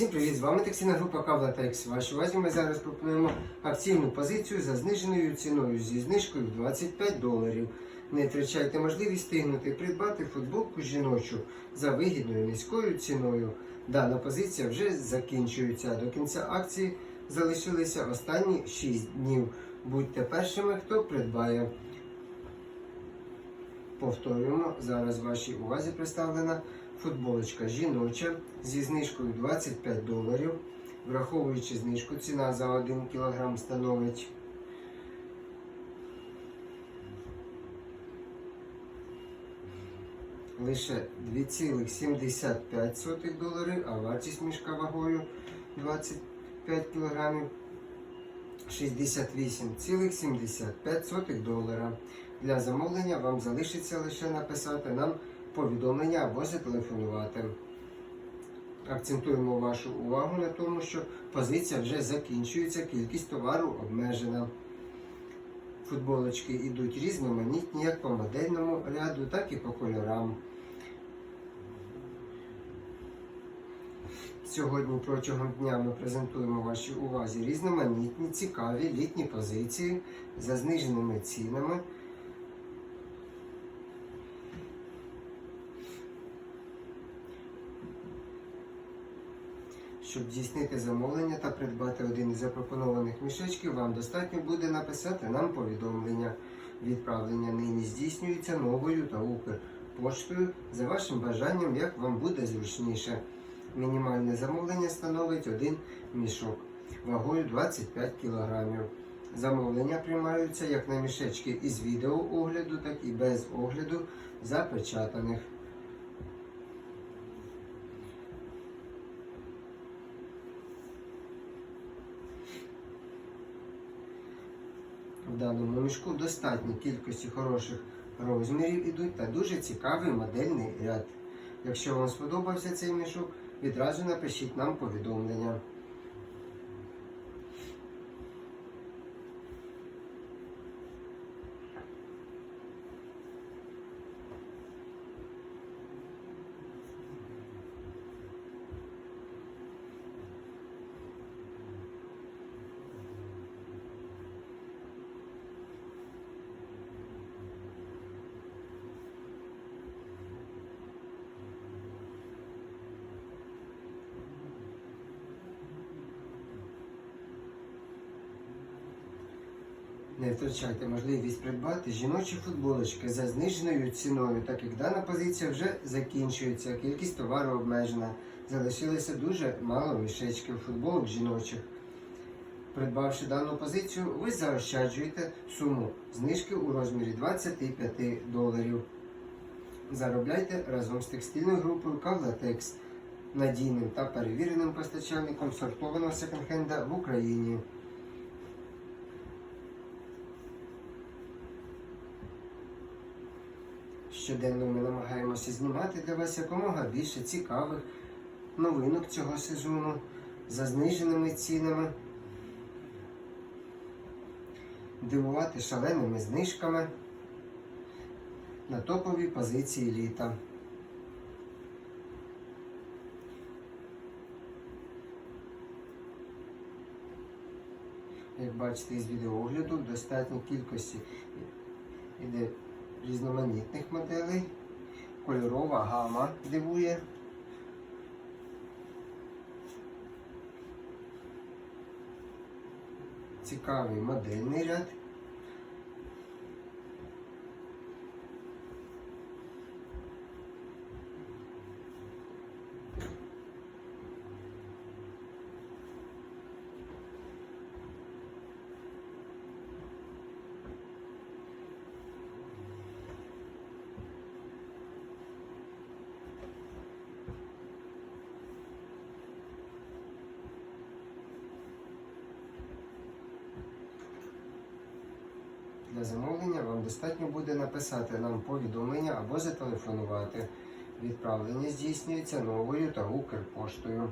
Всім привіт! З вами таксійна група Кавла Текс. Вашій увазі ми зараз пропонуємо акційну позицію за зниженою ціною зі знижкою в 25 доларів. Не втрачайте можливість стигнути придбати футболку жіночу за вигідною низькою ціною. Дана позиція вже закінчується. До кінця акції залишилися останні 6 днів. Будьте першими, хто придбає. Повторюємо, зараз вашій увазі представлена футболочка жіноча зі знижкою 25 доларів. Враховуючи знижку, ціна за 1 кг становить лише 2,75 доларів, а вартість мішка вагою 25 кг 68,75 долара. Для замовлення вам залишиться лише написати нам повідомлення або зателефонувати. Акцентуємо вашу увагу на тому, що позиція вже закінчується, кількість товару обмежена. Футболочки йдуть різноманітні як по модельному ряду, так і по кольорам. Сьогодні протягом дня ми презентуємо вашій увазі різноманітні, цікаві літні позиції за зниженими цінами. Щоб здійснити замовлення та придбати один із запропонованих мішечків, вам достатньо буде написати нам повідомлення. Відправлення нині здійснюється новою та Укрпоштою за вашим бажанням, як вам буде зручніше. Мінімальне замовлення становить один мішок вагою 25 кг. Замовлення приймаються як на мішечки із відеоогляду, так і без огляду запечатаних. В даному мішку достатньо кількості хороших розмірів ідуть та дуже цікавий модельний ряд. Якщо вам сподобався цей мішок, відразу напишіть нам повідомлення. Не втрачайте можливість придбати жіночі футболочки за зниженою ціною, так як дана позиція вже закінчується, кількість товару обмежена. Залишилося дуже мало мішечків футболок жіночих. Придбавши дану позицію, ви заощаджуєте суму знижки у розмірі 25 доларів. Заробляйте разом з текстильною групою Кавлатекс, надійним та перевіреним постачальником сортованого секонд-хенда в Україні. Щоденно ми намагаємося знімати для вас якомога більше цікавих новинок цього сезону за зниженими цінами, дивувати шаленими знижками на топові позиції літа. Як бачите із відеоогляду, в достатній кількості іде різноманітних моделей. Кольорова гама дивує. Цікавий модельний ряд. Для замовлення вам достатньо буде написати нам повідомлення або зателефонувати. Відправлення здійснюється новою та Укрпоштою.